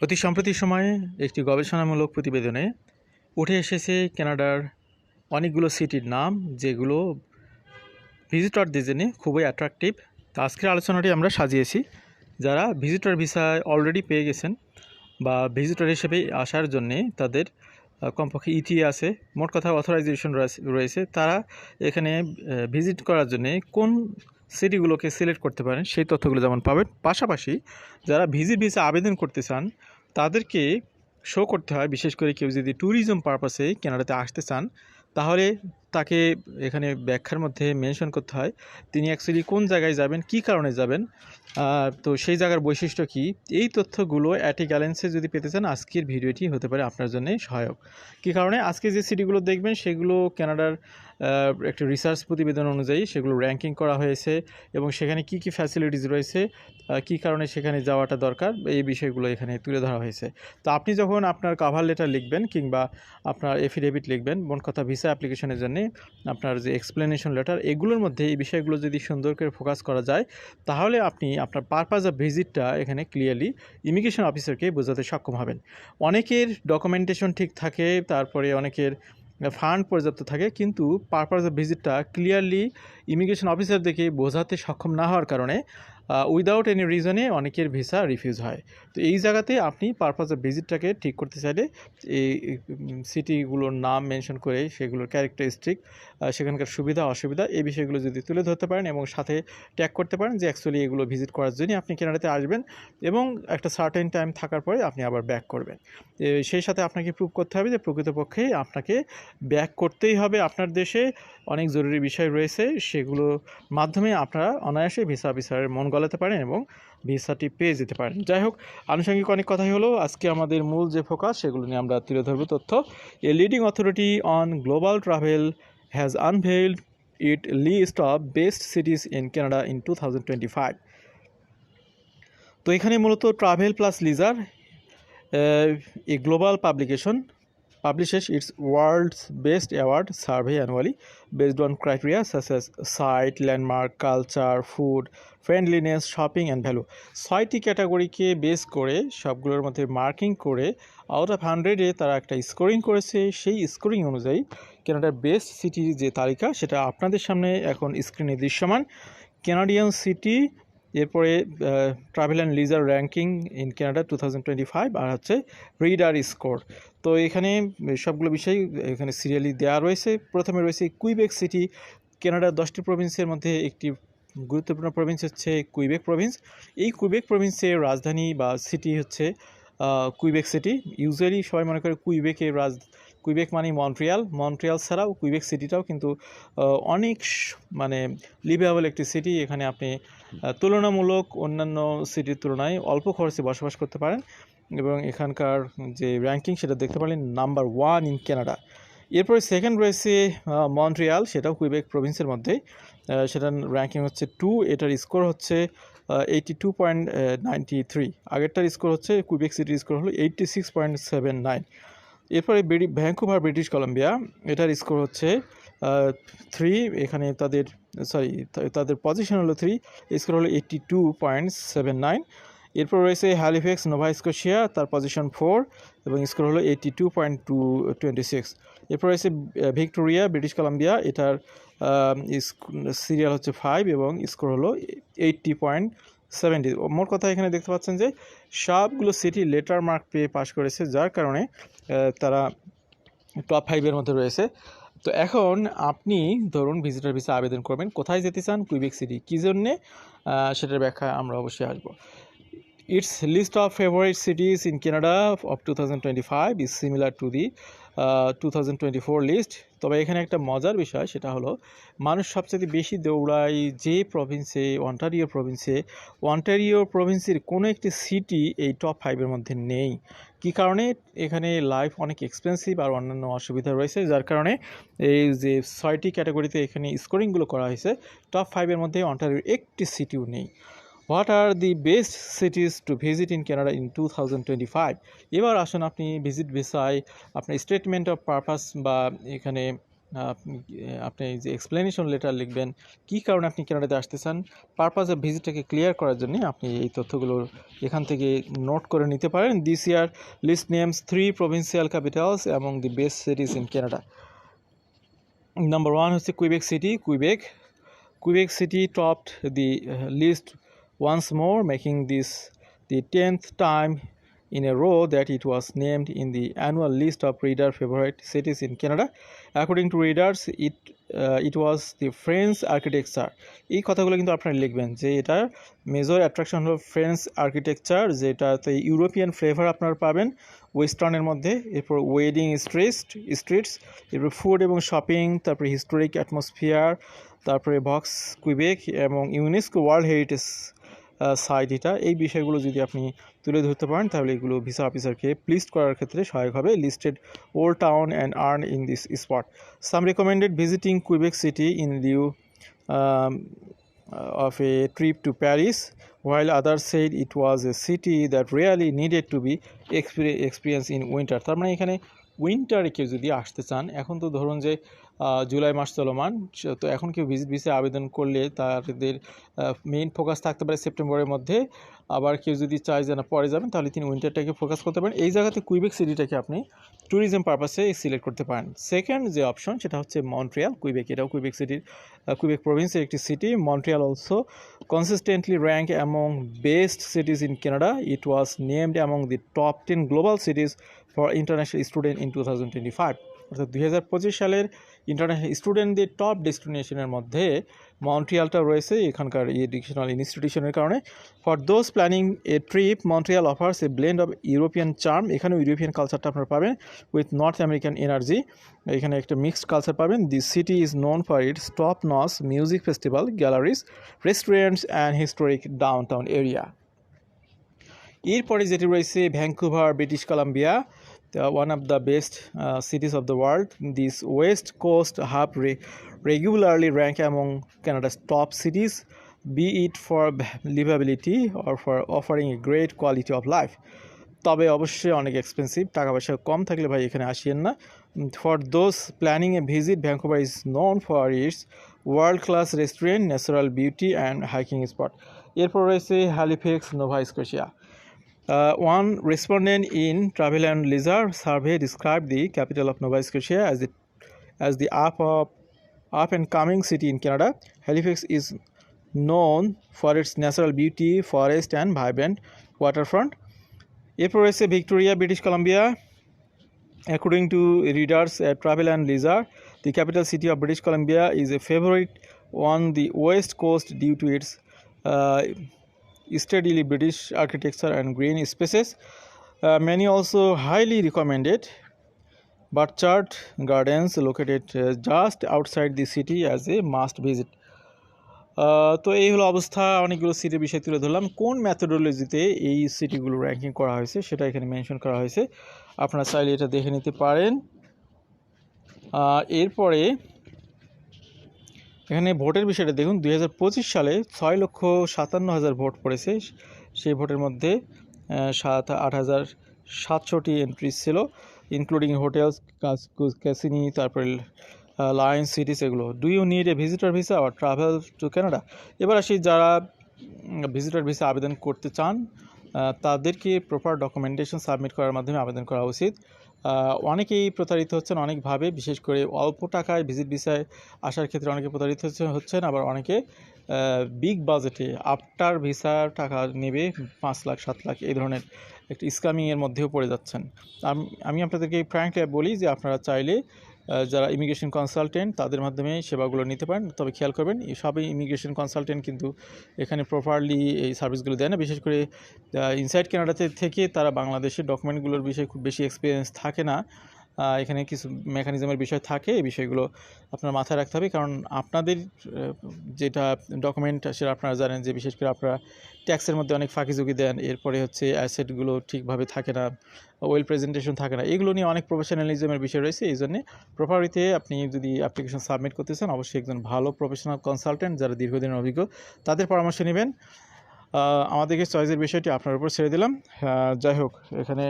অতি সম্প্রতি সময়ে একটি গবেষণামূলক প্রতিবেদনে উঠে এসেছে কানাডার অনেকগুলো সিটির নাম, যেগুলো ভিজিটরদের জন্য খুবই অ্যাট্রাকটিভ তো আজকের আলোচনাটি আমরা সাজিয়েছি, যারা ভিজিটর ভিসায় অলরেডি পেয়ে গেছেন বা ভিজিটর হিসেবে আসার জন্যে তাদের কমপক্ষে ইটি আছে, মোট কথা অথরাইজেশন রয়েছে তারা এখানে ভিজিট করার জন্যে কোন সিটিগুলোকে সিলেক্ট করতে পারেন, সেই তথ্যগুলো যেমন পাবেন। পাশাপাশি যারা ভিজিট ভিসা আবেদন করতে চান, তাদেরকে শো করতে হয়। বিশেষ করে কেউ যদি ট্যুরিজম পারপাসে কেনাডাতে আসতে চান, তাহলে তাকে এখানে ব্যাখ্যার মধ্যে মেনশন করতে হয়। তিনি অ্যাকচুয়ালি কোন জায়গায় যাবেন, কী কারণে যাবেন তো সেই জায়গার বৈশিষ্ট্য কী? এই তথ্যগুলো অ্যাটি গ্যালেন্সে যদি পেতে চান, আজকের ভিডিওটি হতে পারে আপনার জন্য সহায়ক। কী কারণে? আজকে যে সিটিগুলো দেখবেন, সেগুলো কানাডার একটি রিসার্চ প্রতিবেদন অনুযায়ী সেগুলো র্যাঙ্কিং করা হয়েছে এবং সেখানে কী কী ফ্যাসিলিটিস রয়েছে কী কারণে সেখানে যাওয়াটা দরকার, এই বিষয়গুলো এখানে তুলে ধরা হয়েছে। তো আপনি যখন আপনার কাভার লেটার লিখবেন কিংবা আপনার এফিডেভিট লিখবেন, মন কথা ভিসা অ্যাপ্লিকেশনের জন্য আপনার যে এক্সপ্লেনেশন লেটার এগুলোর মধ্যে এই বিষয়গুলো যদি সুন্দর করে ফোকাস করা যায়, তাহলে আপনি আপনার পারপাস অফ ভিজিটটা এখানে ক্লিয়ারলি ইমিগ্রেশন অফিসারকে বোঝাতে সক্ষম হবেন। অনেকের ডকুমেন্টেশন ঠিক থাকে, তারপরে অনেকের ফান্ড পর্যাপ্ত থাকে, কিন্তু পারপাস অফ ভিজিটটা ক্লিয়ারলি ইমিগ্রেশন অফিসারদেরকে বোঝাতে সক্ষম না হওয়ার কারণে উইদাউট এনি রিজনে অনেকের ভিসা রিফিউজ হয়। তো এই জায়গাতে আপনি পারপাস অফ ভিজিটটাকে ঠিক করতে চাইলে এই সিটিগুলোর নাম মেনশন করে সেগুলোর ক্যারেক্টারিস্টিক সেখানকার সুবিধা, অসুবিধা এই বিষয়গুলো যদি তুলে ধরতে পারেন এবং সাথে ট্যাগ করতে পারেন যে অ্যাকচুয়ালি এগুলো ভিজিট করার জন্যই আপনি কেনাডাতে আসবেন এবং একটা সার্টেন টাইম থাকার পরে আপনি আবার ব্যাক করবেন। সেই সাথে আপনাকে প্রুভ করতে হবে যে প্রকৃতপক্ষে আপনাকে ব্যাক করতেই হবে আপনার দেশে। অনেক জরুরি বিষয় রয়েছে, সেগুলোর মাধ্যমে আপনারা অনায়াসে ভিসা অফিসারের মন গলাতে পারেন এবং ভিসাটি পেয়ে যেতে পারেন। যাই হোক আনুষঙ্গিক অনেক কথাই হলো। আজকে আমাদের মূল যে ফোকাস, সেগুলো নিয়ে আমরা তুলে ধরবো তথ্য। A leading authority on global travel has unveiled its list of best cities in Canada in two thousand twenty five তো এখানে মূলত travel plus leisure a global publication publishes its world's best award survey annually based on criteria such as site, landmark, culture, food, friendliness, shopping and value. ছয়টি ক্যাটাগরিকে base করে সবগুলোর মধ্যে marking করে out of হান্ড্রেডে তারা একটা স্কোরিং করেছে সেই স্কোরিং অনুযায়ী কেনাডার বেস্ট সিটির যে তালিকা সেটা আপনাদের সামনে এখন স্ক্রিনে দৃশ্যমান কেনাডিয়ান সিটি এরপরে travel and leisure ranking in Canada two আর হচ্ছে রিডার স্কোর তো এখানে সবগুলো বিষয় এখানে সিরিয়ালি দেওয়া রয়েছে। প্রথমে রয়েছে কুইবেক সিটি কানাডার দশটি প্রভিন্সের মধ্যে একটি গুরুত্বপূর্ণ প্রভিন্স হচ্ছে কুইবেক প্রভিন্স এই কুইবেক প্রভিন্সের রাজধানী বা সিটি হচ্ছে কুইবেক সিটি ইউজুয়ালি সবাই মনে করে কুইবেকের রাজ কুইবেক মানে মন্ট্রিয়াল। মন্ট্রিয়াল ছাড়াও কুইবেক সিটিটাও কিন্তু অনেক মানে লিভেবল একটি সিটি এখানে আপনি তুলনামূলক অন্যান্য সিটির তুলনায় অল্প খরচে বসবাস করতে পারেন। এবং এখানকার যে র্যাঙ্কিং সেটা দেখতে পারেন নাম্বার ওয়ান ইন কানাডা এরপরে সেকেন্ড রয়েছে মন্ট্রিয়াল, সেটাও কুইবেক প্রভিন্সের মধ্যে। সেটার র্যাঙ্কিং হচ্ছে টু এটার স্কোর হচ্ছে eighty two point ninety three আগেরটার স্কোর হচ্ছে, কুইবেক সিটির স্কোর হলো eighty six point seven nine এরপরে ভ্যাঙ্কুভার ব্রিটিশ কলাম্বিয়া, এটার স্কোর হচ্ছে থ্রি এখানে তাদের সরি তাদের পজিশন হলো থ্রি স্কোর হলো eighty two point seven nine এরপর রয়েছে হ্যালিফ্যাক্স নোভা স্কোশিয়া তার পজিশন ফোর এবং স্কোর হলো eighty two point two twenty six এরপর রয়েছে ভিক্টোরিয়া, ব্রিটিশ কলাম্বিয়া, এটার সিরিয়াল হচ্ছে ফাইভ এবং স্কোর হলো এইটটি পয়েন্ট সেভেন্টি। মোট কথা এখানে দেখতে পাচ্ছেন যে সবগুলো সিটি লেটার মার্ক পেয়ে পাশ করেছে, যার কারণে তারা টপ ফাইভের মধ্যে রয়েছে। তো এখন আপনি ধরুন ভিজিটার ভিসা আবেদন করবেন, কোথায় যেতে চান কুইবেক সিটি কী জন্যে? সেটার ব্যাখ্যা আমরা অবশ্যই আসব। Its list of favorite cities in Canada of 2025 is similar to the 2024 list তবে এখানে একটা মজার বিষয়, সেটা হলো, মানুষ সবচেয়ে বেশি দৌড়ায় যে প্রভিন্সে অন্টারিও প্রভিন্সে অন্টারিও প্রভিন্সের কোনো একটি সিটি এই টপ ফাইভের মধ্যে নেই। কী কারণে? এখানে লাইফ অনেক এক্সপেন্সিভ আর অন্যান্য অসুবিধা রয়েছে, যার কারণে এই যে ছয়টি ক্যাটাগরিতে এখানে স্কোরিংগুলো করা হয়েছে টপ ফাইভের মধ্যে অন্টারিওর একটি সিটিও নেই। What are the best cities to visit in Canada in two thousand twenty five এবার আসুন আপনি ভিজিট ভিসায় আপনার স্টেটমেন্ট অফ পারপাস বা এখানে আপনি যে এক্সপ্লেনেশন লেটার লিখবেন, কী কারণে আপনি কানাডাতে আসতে চান পারপাস অফ ভিজিটটাকে ক্লিয়ার করার জন্য আপনি এই তথ্যগুলো এখান থেকে নোট করে নিতে পারেন। This year list names three provincial capitals এবং the best cities in Canada number one হচ্ছে Quebec city Quebec Quebec city topped the list once more making this the 10th time in a row that it was named in the annual list of reader favorite cities in Canada. According to readers, it uh, it was the French architecture. এই কথাগুলো কিন্তু আপনারা লিখবেন যে এটার major attraction হলো French architecture যেটাতে European flavour আপনারা পাবেন ওয়েস্টার্নের মধ্যে এরপর ওয়েডিং স্ট্রিট স্ট্রিটস এরপর ফুড এবং শপিং তারপরে হিস্টোরিক অ্যাটমসফিয়ার তারপরে বক্স কুইবেক এবং ইউনেস্কো ওয়ার্ল্ড হেরিটেজ সাইট এটা এই বিষয়গুলো যদি আপনি তুলে ধরতে পারেন তাহলে এগুলো ভিসা অফিসারকে প্লিস্ট করার ক্ষেত্রে সহায়ক হবে। Listed old town and earn in this spot some recommended visiting Quebec city in lieu of a trip to Paris, while others said was a city that really needed to be exper- experienced in winter. তার মানে এখানে উইন্টারে কেউ যদি আসতে চান এখন তো ধরুন যে জুলাই মাস চলমান। তো এখন কেউ ভিজিট ভিসা আবেদন করলে তাদের মেইন ফোকাস থাকতে পারে সেপ্টেম্বরের মধ্যে। আবার কেউ যদি চায় যেন পরে যাবেন, তাহলে তিনি উইন্টারটাকে ফোকাস করতে পারেন। এই জায়গাতে কুইবেক সিটিটাকে আপনি ট্যুরিজম পারপাসে সিলেক্ট করতে পারেন। সেকেন্ড যে অপশন সেটা হচ্ছে মন্ট্রিয়াল কুইবেক এটাও কুইবেক সিটির কুইবেক প্রভিন্সের একটি city Montreal also consistently ranked among best cities in Canada. It was named among the top 10 global cities for international student in 2025. অর্থাৎ দুই হাজার পঁচিশ সালের ইন্টারন্যাশনাল স্টুডেন্টদের টপ ডেস্টিনেশনের মধ্যে মন্ট্রিয়ালটা রয়েছে, এখানকার এডুকেশনাল ইনস্টিটিউশনের কারণে। For those planning a trip Montreal offers a blend of European charm এখানেও ইউরোপিয়ান কালচারটা আপনারা পাবেন উইথ নর্থ আমেরিকান এনার্জি এখানে একটা মিক্সড কালচার পাবেন। The city is known for its top notch music festival galleries restaurants and historic downtown area এরপরে যেটি রয়েছে Vancouver British Columbia one of the best cities of the world this west coast hub regularly rank among Canada's top cities be it for livability or for offering a great quality of life তবে অবশ্যই অনেক expensive টাকা পয়সা কম থাকলে ভাই এখানে আসিয়েন না। For those planning a visit Vancouver is known for its world class restaurant natural beauty and hiking spot এরপর রয়েছে Halifax Nova Scotia Uh, one respondent in Travel and Leisure survey described the capital of Nova Scotia as the as the up of up and coming city in Canada. Halifax is known for its natural beauty, forest, and vibrant waterfront. এরপর রয়েছে Victoria British Columbia According to readers at Travel and Leisure, the capital city of British Columbia is a favorite on the west coast due to its uh, steadily British architecture and green spaces. Uh, many also highly recommended Burchard Gardens, located uh, just outside the city, as a must visit. তো এই হলো অবস্থা অনেকগুলো সিটির বিষয় তুলে ধরলাম কোন ম্যাথোডোলজিতে এই সিটিগুলো র্যাঙ্কিং করা হয়েছে সেটা এখানে মেনশন করা হয়েছে আপনারা চাইলে এটা দেখে নিতে পারেন এরপরে এখানে ভোটের বিষয়টা দেখুন, দুই হাজার পঁচিশ সালে ছয় লক্ষ সাতান্ন হাজার ভোট পড়েছে। সেই ভোটের মধ্যে সাত, আট হাজার সাতশোটি এন্ট্রিজ ছিল ইনক্লুডিং হোটেলস ক্যাসিনি তারপরে লায়ন্স সিটিস এগুলো। Do you need a visitor visa or travel to Canada এবার আসি যারা ভিজিটর ভিসা আবেদন করতে চান তাদেরকে প্রপার ডকুমেন্টেশন সাবমিট করার মাধ্যমে আবেদন করা উচিত। অনেকেই প্রতারিত হচ্ছেন অনেকভাবে, বিশেষ করে অল্প টাকায় ভিজিট ভিসায় আসার ক্ষেত্রে অনেকে প্রতারিত হচ্ছে, হচ্ছেন, আবার অনেকে বিগ বাজেটে আফটার ভিসার টাকা নেবে, পাঁচ লাখ, সাত লাখ, এই ধরনের একটি স্ক্যামিংয়ের মধ্যেও পড়ে যাচ্ছেন। আমি আপনাদেরকে ফ্র্যাঙ্কলি বলি যে আপনারা চাইলে যারা ইমিগ্রেশন কনসালটেন্ট তাদের মাধ্যমে সেবাগুলো নিতে পারেন। তবে খেয়াল করবেন সবই ইমিগ্রেশন কনসালটেন্ট কিন্তু এখানে প্রপারলি এই সার্ভিসগুলো দেয় না। বিশেষ করে ইনসাইড কেনাডাতে থেকে তারা বাংলাদেশের ডকুমেন্টগুলোর বিষয়ে খুব বেশি এক্সপিরিয়েন্স থাকে না। এখানে কিছু মেকানিজমের বিষয় থাকে, এই বিষয়গুলো আপনার মাথায় রাখতে হবে। কারণ আপনাদের যেটা ডকুমেন্ট সেটা আপনারা জানেন যে বিশেষ করে আপনারা ট্যাক্সের মধ্যে অনেক ফাঁকিঝুঁকি দেন, এরপরে হচ্ছে অ্যাসেটগুলো ঠিকভাবে থাকে না ওয়েল প্রেজেন্টেশন থাকে না, এগুলো নিয়ে অনেক প্রফেশনালিজমের বিষয় রয়েছে। এই জন্যে প্রপারিতে আপনি যদি অ্যাপ্লিকেশন সাবমিট করতে চান, অবশ্যই একজন ভালো প্রফেশনাল কনসালটেন্ট যারা দীর্ঘদিনের অভিজ্ঞ, তাদের পরামর্শ নেবেন। আমাদেরকে চয়েসের বিষয়টি আপনার উপর ছেড়ে দিলাম। যাই হোক, এখানে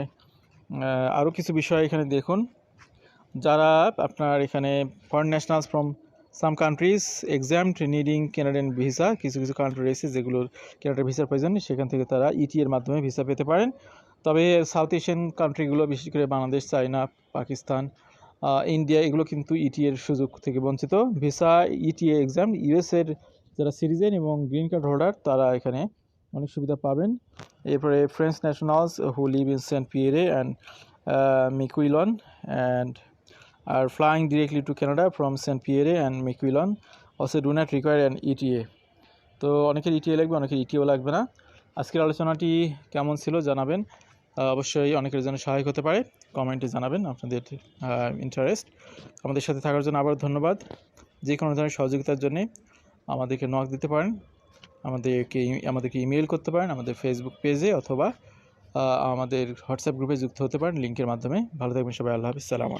আরও কিছু বিষয় এখানে দেখুন। যারা আপনার এখানে foreign nationals from some countries exempt needing Canadian visa কিছু কিছু কান্ট্রি রয়েছে যেগুলোর কেনাডার ভিসার প্রয়োজন সেখান থেকে তারা ইটি এর মাধ্যমে ভিসা পেতে পারেন। তবে সাউথ এশিয়ান কান্ট্রিগুলো বিশেষ করে বাংলাদেশ চায়না পাকিস্তান ইন্ডিয়া এগুলো কিন্তু ইটি এর সুযোগ থেকে বঞ্চিত। ভিসা ইটিএ এক্সাম ইউএস এর যারা সিটিজেন এবং গ্রিন কার্ড হোল্ডার তারা এখানে অনেক সুবিধা পাবেন। এরপরে French nationals who live in Saint Pierre and Miquelon and are flying directly to Canada from Saint Pierre and Miquelon also do not require an ETA তো অনেকের ইটিএ লাগবে, অনেকের ইটিও লাগবে না। আজকের আলোচনাটি কেমন ছিল জানাবেন। অবশ্যই অনেকের জন্য সহায়ক হতে পারে। কমেন্টে জানাবেন আপনাদের ইন্টারেস্ট আমাদের সাথে থাকার জন্য আবার ধন্যবাদ। যে কোনো ধরনের সহযোগিতার জন্যে আমাদেরকে নক দিতে পারেন। আমাদেরকে আমাদেরকে ইমেল করতে পারেন আমাদের ফেসবুক পেজে অথবা আমাদের হোয়াটসঅ্যাপ গ্রুপে যুক্ত হতে পারেন। লিঙ্কের মাধ্যমে। ভালো থাকবেন সবাই। আল্লাহ হাফিজ। সালামু